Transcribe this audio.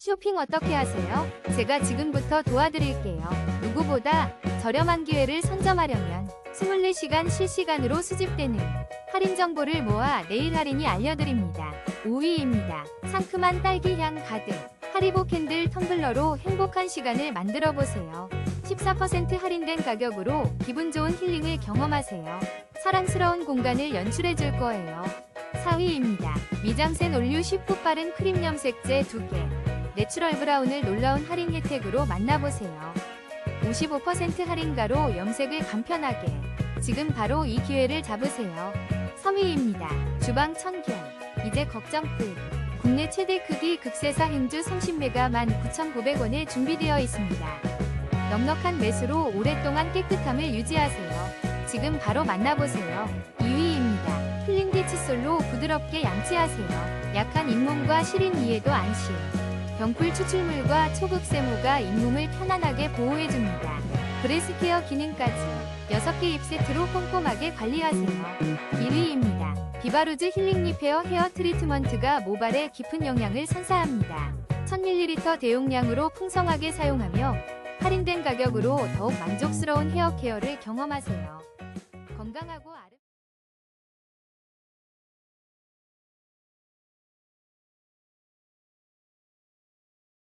쇼핑 어떻게 하세요? 제가 지금부터 도와드릴게요. 누구보다 저렴한 기회를 선점하려면 24시간 실시간으로 수집되는 할인 정보를 모아 내일 할인이 알려드립니다. 5위입니다. 상큼한 딸기향 가득 하리보 캔들 텀블러로 행복한 시간을 만들어 보세요. 14% 할인된 가격으로 기분 좋은 힐링을 경험하세요. 사랑스러운 공간을 연출해 줄 거예요. 4위입니다. 미장센 올류 쉽고 빠른 크림 염색제 2개. 내추럴 브라운을 놀라운 할인 혜택으로 만나보세요. 55% 할인가로 염색을 간편하게. 지금 바로 이 기회를 잡으세요. 3위입니다. 주방 청결. 이제 걱정 끝. 국내 최대 크기 극세사 행주 30메가 19,900원에 준비되어 있습니다. 넉넉한 매수로 오랫동안 깨끗함을 유지하세요. 지금 바로 만나보세요. 2위입니다. 필링 디 칫솔로 부드럽게 양치하세요. 약한 잇몸과 시린 이에도 안심. 병풀 추출물과 초극 세모가 잇몸을 편안하게 보호해줍니다. 브레스케어 기능까지 6개 입 세트로 꼼꼼하게 관리하세요. 1위입니다. 비바루즈 힐링 리페어 헤어 트리트먼트가 모발에 깊은 영향을 선사합니다. 1000ml 대용량으로 풍성하게 사용하며 할인된 가격으로 더욱 만족스러운 헤어 케어를 경험하세요. 건강하고 아름